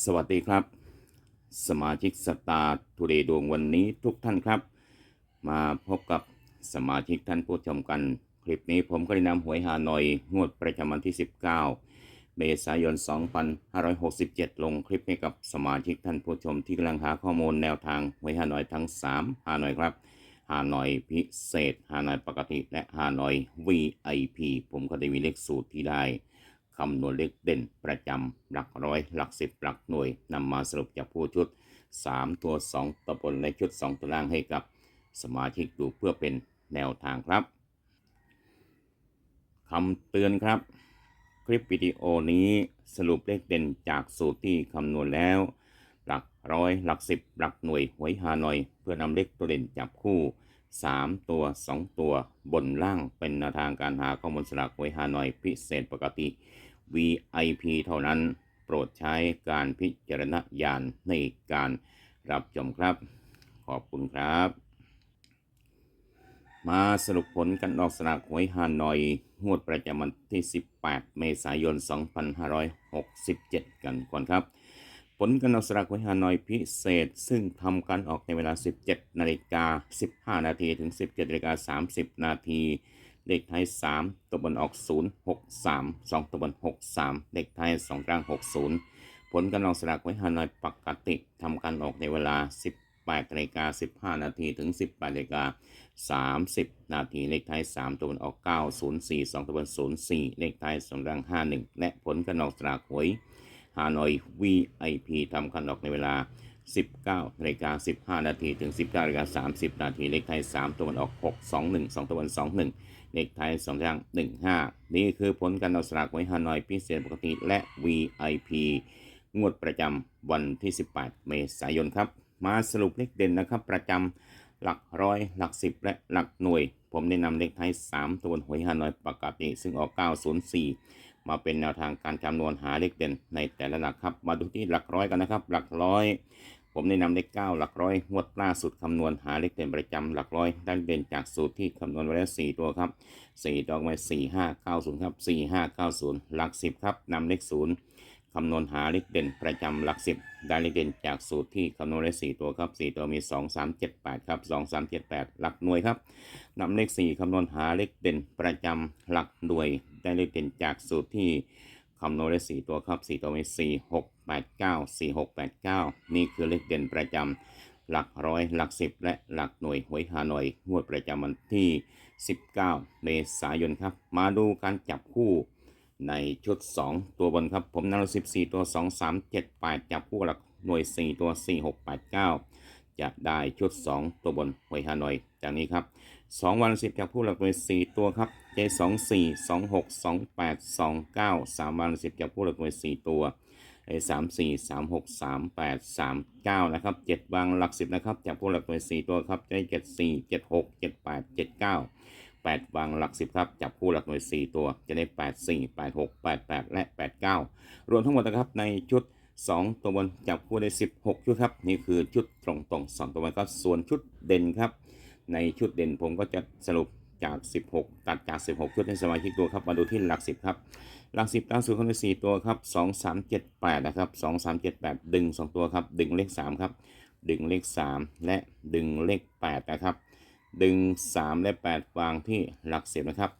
สวัสดีครับ สมาชิกสตาร์ทูเดย์ดวงวันนี้ทุกท่านครับ มาพบกับสมาชิกท่านผู้ชมกัน คลิปนี้ผมก็ได้นำหวยฮานอยงวดประจำวันที่ 19 เมษายน 2567 ลงคลิปให้กับสมาชิกท่านผู้ชมที่กำลังหาข้อมูลแนวทางหวยฮานอยทั้ง 3 ฮานอยครับฮานอยพิเศษฮานอยปกติและฮานอย VIP ผมก็ได้มีเลขสูตรที่ได้ คำนวณเลขเด่นประจำหลักร้อย หลักสิบหลักหน่วยนำมาสรุปจากผู้ชุด 3 ตัว 2ตัวบนและชุด 2 ตัวล่างให้กับ สมาชิกดูเพื่อเป็นแนวทางครับคำเตือนครับ คลิปวิดีโอนี้สรุปเลขเด่นจากสูตรที่คำนวณแล้ว หลักร้อย หลักสิบหลักหน่วยหวยฮานอย เพื่อนำเลขตัวเด่นจับคู่ 3 ตัว 2 ตัวบนล่างเป็นแนวทางการหาข้อมูลสลากหวยฮานอยพิเศษปกติ VIP เท่านั้น โปรดใช้การพิจารณญาณในการรับชมครับ ขอบคุณครับ มาสรุปผลกันออกสลากหวยฮานอย งวดประจำวันที่ 18 เมษายน 2567 กันก่อนครับ ผลการออกสลากหวยฮานอยพิเศษ ซึ่งทำการออกในเวลา 17นาฬิกา15 นาทีถึง 17นาฬิกา30 นาทีเลขท้าย3ตัวบนออก 0 6 3 2ตัวบน6 3เลขท้าย2กลาง 60 ผลการออกสลากหวยฮานอยปกติทำการออกในเวลา 18นาฬิกา15 นาทีถึง 18นาฬิกา30 นาทีเลขท้าย 3 ตัวบนออก 9 0 4 2ตัวบน04 เลขท้าย2กลาง 51 และผลการออกสลากหวย ฮานอย VIP ทำการออกในเวลา 19นาฬิกา15 นาทีถึง 19นาฬิกา30 นาทีเลขไทย 3 ตัวมันออก 6 2 1 2 ตัวมัน 2 1 เลขไทย2ทาง1 5 นี่คือผลการออกสลากไว้ฮานอยพิเศษปกติและ VIP งวดประจำวันที่ 18 เมษายนครับ มาสรุปเลขเด่นนะครับประจำหลักร้อยหลักสิบและหลักหน่วย ผมแนะนำเลขไทย3 ตัวบนหวยฮานอยปกติ ซึ่งออก 904 มาเป็นแนวทางการคำนวณหาเลขเด่นในแต่ละหลักครับ มาดูที่หลักร้อยกันนะครับ หลักร้อย ผมแนะนำเลขเก้าหลักร้อยงวดล่าสุดคำนวณหาเลขเด่นประจำหลักร้อยได้เด่นจากสูตรที่คำนวณไว้แล้วสี่ตัวครับสี่ตัวมาสี่ห้าเก้าศูนย์ครับสี่ห้าเก้าศูนย์หลักสิบครับนำเลขศูนย์คำนวณหาเลขเด่นประจำหลักสิบได้เลขเด่นจากสูตรที่คำนวณไว้สี่ตัวครับสี่ตัวมีสองสามเจ็ดแปดครับสองสามเจ็ดแปดหลักหน่วยครับนำเลขสี่คำนวณหาเลขเด่นประจำหลักหน่วย ได้เลขเด่นจากสูตรที่คำนวณได้สี่ตัวครับสี่ตัวมีสี่หกแปดเก้าสี่หกแปดเก้านี่คือเลขเด่นประจำหลักร้อยหลักสิบและหลักหน่วยหวยฮานอยงวดประจำวันที่ 19 เมษายนครับ มาดูการจับคู่ในชุด 2 ตัวบนครับผมนำ14 ตัว 2 3 7 8 จับคู่หลักหน่วย 4 ตัว 4 6 8 9 จะได้ชุด 2 ตัวบนหวยฮานอยจากนี้ครับ 2 วัน 10 จับคู่หลักหน่วย 4 ตัวครับ เจ2 4 2 6 2 8 2 9 3วัน10จับคู่หลักหน่วย4ตัวไอ้สามสี่สามหกสามแปดสามเก้านะครับเจ็ดวางหลักสิบนะครับจับคู่หลักหน่วยสี่ตัวครับจะได้เจ็ดสี่เจ็ดหกเจ็ดแปดเจ็ดเก้าแปดวางหลักสิบครับจับคู่หลักหน่วยสี่ตัวจะได้แปดสี่แปดหกแปดแปดและแปดเก้ารวมทั้งหมดนะครับในชุดสองตัวบนจับคู่ได้สิบหกชุดครับนี่คือชุดตรงตรงๆสองตัวบนก็ส่วนชุดเด่นครับ ในชุดเด่นผมก็จะสรุป จาก 16 ตัดจาก 16 ชุดให้สมาชิกดูครับมาดูที่หลัก 10 ครับ หลัก 10ล่าสุดเขาได้4ตัวครับ 2 3 7 8 นะครับ 2 3 7 8 ดึง 2 ตัวครับ ดึงเลข 3 ครับ ดึงเลข 3 และดึงเลข 8 นะครับ ดึง 3 และ 8 วางที่หลัก 10 นะครับ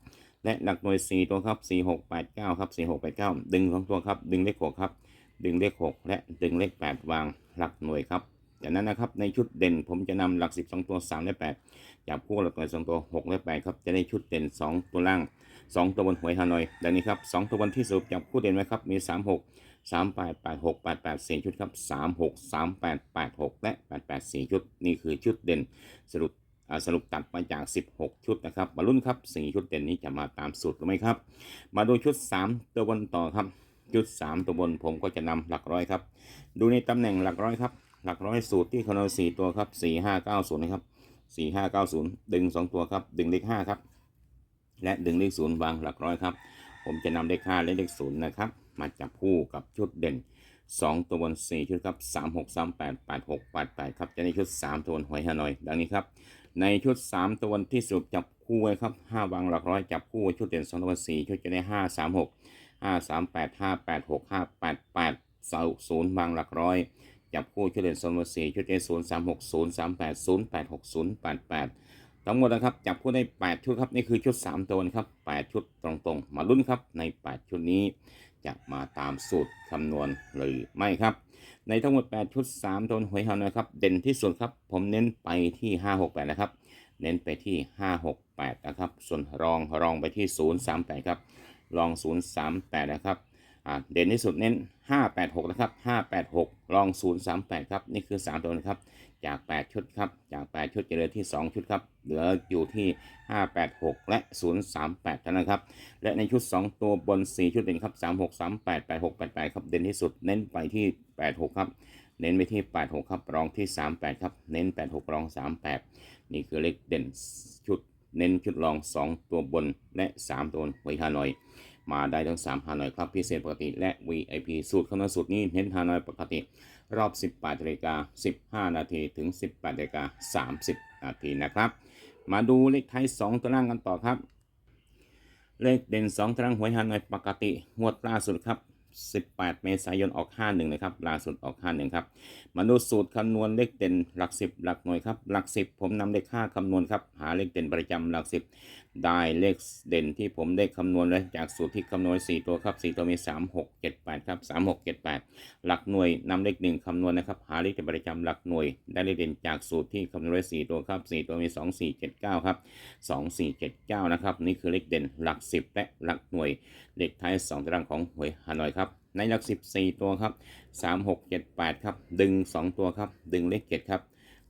และหลักหน่วย 4 ตัวครับ 4 6 8 9 ครับ 4 6 8 9 ดึง 2 ตัวครับ ดึงเลข 6 ครับ ดึงเลข 6 และดึงเลข 8 วางหลักหน่วยครับ จากนั้นนะครับในชุดเด่นผมจะนำหลัก 10 2 ตัว 3 และ 8 จับคู่หลักหน่วย2ตัว 6 และ 8 ครับ จะได้ชุดเด่น 2 ตัวล่าง 2 ตัวบนหวยฮานอยดังนี้ครับ 2 ตัวบนที่สรุปจับคู่เด่นไว้ครับ มี 3 6 3 8 8 6 8 8 4 ชุดครับ 3 6 3 8 8 6 และ 8 8 4 ชุด นี่คือชุดเด่นสรุปสรุปตัดมาจาก 16 ชุดนะครับมาลุ้นครับ4ชุดเด่นนี้จะมาตามสูตรหรือไม่ครับ มาดูชุด 3 ตัวบนต่อครับ ชุด 3 ตัวบนผมก็จะนำหลักร้อยครับ ดูในตำแหน่งหลักร้อยครับ หลักร้อยสูตรที่คำนวณ4ตัวครับ4 5 9 0นย์นะครับ4 5 9 0ดึง2ตัวครับดึงเลข5ครับ และดึงเลข0วางหลักร้อยครับ ผมจะนำเลข5และเลข0นย์นะครับ มาจับคู่กับชุดเด่น2ตัวบน4ชุดครับ3 6 3 8 8 6 8 8ครับจะในชุด3ตัวบนหวยฮานอยดังนี้ครับ ในชุด3ตัวบนที่สรุปจับคู่ไว้ครับ5วางหลักร้อยจับคู่ชุดเด่น2ตัวบน4ชุดจะได้5 3 6 5 3 8 5 8 6 5 8 8เสาศูนย์บางหลักร้อย จับคู่ชุดเด่นโซนเบอร์สี่ชุดเด่นศูนย์สามหกศูนย์สามแปดศูนย์แปดหกศูนย์แปดแปดทั้งหมดนะครับจับคู่ได้8ชุดครับนี่คือชุด3ตัวนะครับ8ชุดตรงๆ มาลุ้นครับใน8ชุดนี้จะมาตามสูตรคำนวณหรือไม่ครับ ในทั้งหมด 8 ชุด3ตัวหวยเฮานะครับ เด่นที่สุดครับ ผมเน้นไปที่ 568 นะครับ เน้นไปที่ 568 นะครับ ส่วนรองรองไปที่ 038 ครับ รอง 038 นะครับ เด่นที่สุดเน้น 586 นะครับ 586 รอง 038 ครับ นี่คือ 3 ตัวนะครับ จาก 8 ชุดครับ จาก 8 ชุดจะเหลือที่ 2 ชุดครับ เหลืออยู่ที่ 586 และ 038เท่านั้นครับ และในชุด 2 ตัวบน 4 ชุดเด่นครับ 36 38 86 88 ครับ เด่นที่สุดเน้นไปที่ 86 ครับ เน้นไปที่ 86 ครับ รองที่ 38 ครับ เน้น 86 รอง 38 นี่คือเลขเด่นชุด เน้นชุดรอง 2 ตัวบนและ 3 ตัวไว้ฮานอย มาได้ทั้ง 3 ฮานอยครับพิเศษปกติและ VIP สูตรคำนวณสูตรนี้เน้นฮานอยปกติ รอบ 18นาฬิกา15 นาทีถึง 18นาฬิกา30 นาทีนะครับ มาดูเลขไทย2 ตัวล่างกันต่อครับ เลขเด่น 2 ตารางหวยฮานอยปกติ งวดล่าสุดครับ18 เมษายนออก 51 นะครับ ล่าสุดออก 51 ครับ มาดูสูตรคำนวณเลขเด่นหลัก 10 หลักหน่วยครับ หลัก 10 ผมนำเลข5คำนวณครับ หาเลขเด่นประจำหลัก 10 ได้เลขเด่นที่ผมได้คำนวณไว้จากสูตรที่คำนวณ 4 ตัวครับ 4 ตัวมี 3 6 7 8 ครับ 3 6 7 8 หลักหน่วยนำเลขหนึ่งคำนวณนะครับ หาเลขเด่นประจำหลักหน่วย ได้เลขเด่นจากสูตรที่คำนวณไว้4ตัวครับ 4 ตัวมี 2 4 7 9 ครับ 2 4 7 9 นะครับ นี่คือเลขเด่นหลัก 10 และหลักหน่วย เลขท้าย2ตารางของหวยฮานอยครับ ในหลัก 14 ตัวครับ 3 6 7 8 ครับ ดึง 2 ตัวครับ ดึงเลข7ครับ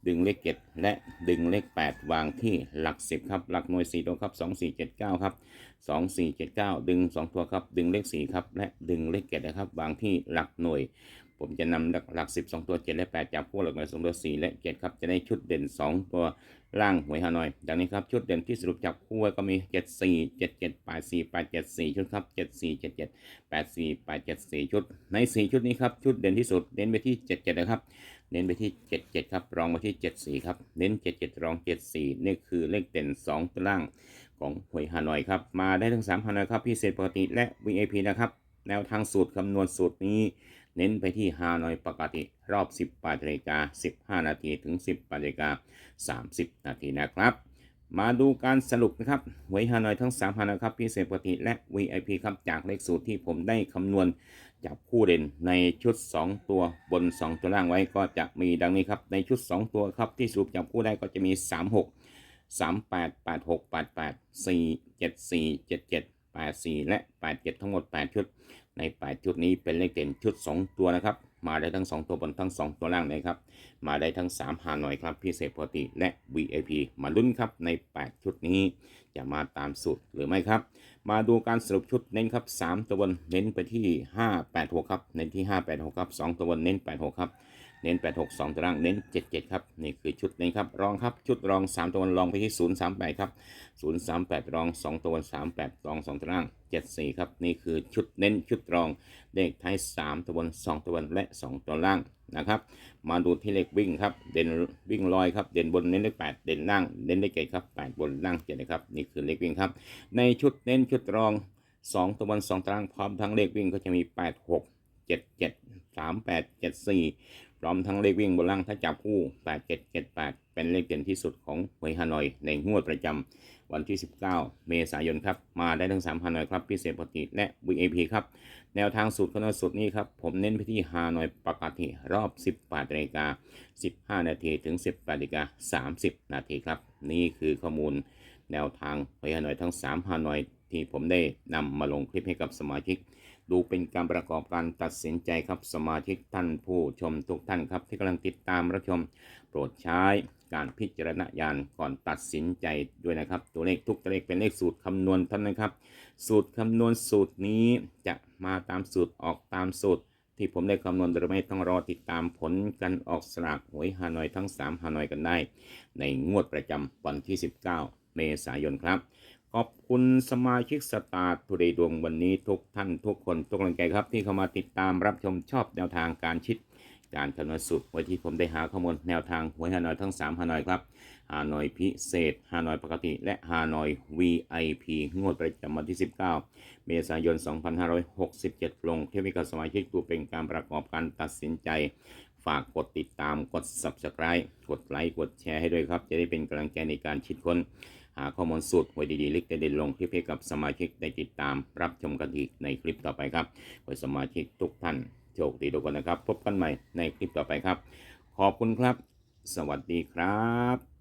ดึงเลข7และดึงเลข 8 วางที่หลัก 10 ครับ หลักหน่วย 4 ตัวครับ 2 4 7 9 ครับ 2 4 7 9 ดึง 2 ตัวครับ ดึงเลข 4 ครับ และดึงเลข7นะครับ วางที่หลักหน่วย ผมจะนำหลักหลัก 10 2 ตัว 7 และ 8 จากพวกหลักหน่วย2ตัว 4 และ 7 ครับ จะได้ชุดเด่น 2 ตัวล่างหวยฮานอย ดังนี้ครับชุดเด่นที่สรุปจับคู่ไว้ก็มี 7 4 7 7 8 4 8 7 4 ชุดครับ7 4 7 7 8 4 8 7 4 ชุด ใน 4 ชุดนี้ครับชุดเด่นที่สุดเน้นไปที่ 77 นะครับ เน้นไปที่ 77 ครับรองไปที่ 74 ครับ เน้น 77 รอง 74 นี่คือเลขเด่น 2 ตัวล่างของหวยฮานอยครับ มาได้ทั้ง3ฮานอยครับพิเศษปกติและ VIP นะครับ แนวทางสูตรคำนวณสูตรนี้ เน้นไปที่ฮานอยปกติรอบ18นาฬิกา15 นาทีถึง18นาฬิกา30 นาทีนะครับมาดูการสรุปนะครับหวยฮานอยทั้ง3ฮานอยครับพิเศษปกติและ VIP ครับจากเลขสูตรที่ผมได้คำนวณ จับคู่เด่นในชุด 2 ตัวบน 2 ตัวล่างไว้ก็จะมีดังนี้ครับ ในชุด 2 ตัวครับที่สรุปจับคู่ได้ก็จะมี 36 38 86 88 4 74 77 84 และ 87 ทั้งหมด 8 ชุด ใน 8 ชุดนี้เป็นเลขเด่นชุด 2 ตัวนะครับ มาได้ทั้ง 2 ตัวบนทั้ง 2 ตัวล่างเลยครับ มาได้ทั้ง3หาหน่อยครับพิเศษปกติและ VIP มาลุ้นครับใน 8 ชุดนี้ จะมาตามสูตรหรือไม่ครับ มาดูการสรุปชุดเน้นครับ 3 ตัวบนเน้นไปที่ 5 8 6 ครับ เน้นที่ 5 8 6 ครับ 2 ตัวบนเน้น 8 6 ครับ เน้น 8 6 2ตารางเน้น 77 ครับ นี่คือชุดเน้นครับ รองครับ ชุดรอง 3 ตัวบนรองไปที่ 038 ครับ 038 รอง 2 ตัวบน38 รอง 2ตาราง 74 ครับ นี่คือชุดเน้นชุดรองเลขท้าย 3 ตัวบน 2 ตัวบนและ 2 ตัวล่างนะครับ มาดูที่เลขวิ่งครับ เด่นวิ่งลอยครับ เด่นบนเน้นเลข8เด่นล่าง เน้นเลขเจ็ดครับ 8 บนล่าง7นะครับ นี่คือเลขวิ่งครับ ในชุดเน้นชุดรอง 2 ตัวบน 2ตารางพร้อมทั้งเลขวิ่งก็จะมี 8 6 7 7 3 8 7 4 พร้อมทั้งเลขวิ่งบนล่างถ้าจับคู่ 8 7 7 8 เป็นเลขเด่นที่สุดของหวยฮานอยในงวดประจำ วันที่ 19 เมษายนครับ มาได้ทั้ง 3 ฮานอยครับ พิเศษปกติและ VIP ครับ แนวทางสูตรคำนวณสูตรนี้ครับ ผมเน้นไปที่ฮานอยปกติรอบ 18นาฬิกา15 นาทีถึง 18นาฬิกา30 นาทีครับ นี่คือข้อมูลแนวทางหวยฮานอยทั้ง 3 ฮานอยที่ผมได้นำมาลงคลิปให้กับสมาชิก ดูเป็นการประกอบการตัดสินใจครับสมาชิกท่านผู้ชมทุกท่านครับที่กำลังติดตามรับชม โปรดใช้ การพิจารณญาณก่อนตัดสินใจด้วยนะครับ ตัวเลขทุกตัวเลขเป็นเลขสูตรคำนวณเท่านนนะครับ สูตรคำนวณสูตรนี้จะมาตามสูตรออกตามสูตร ที่ผมได้คำนวณหรือไม่ต้องรอติดตามผลการออกสลากหวยฮานอยทั้ง3ฮานอยกันได้ ในงวดประจำวันที่ 19 เมษายนครับขอบคุณสมาชิกสตาร์ทุเดดวงวันนี้ทุกท่านทุกคนทุกกำลังใจครับ ที่เข้ามาติดตามรับชมชอบแนวทางการชิด การคำนวณสูตรหวยที่ผมได้หาข้อมูลแนวทางหวยฮานอยทั้ง 3 ฮานอยครับ ฮานอยพิเศษ ฮานอยปกติ และฮานอย VIP งวดประจำวันที่ 19 เมษายน 2567 ลงเทวิกับสมาชิกดูเป็นการประกอบการตัดสินใจ ฝากกดติดตามกด Subscribe กดไลค์กดแชร์ให้ด้วยครับ จะได้เป็นกำลังใจในการคิดค้นหาข้อมูลสูตรหวยดีๆล็กเด่นๆลงคลิปให้กับสมาชิกได้ติดตามรับชมกันอีกในคลิปต่อไปครับขอให้สมาชิกทุกท่าน โชคดีทุกคนนะครับ พบกันใหม่ในคลิปต่อไปครับ ขอบคุณครับ สวัสดีครับ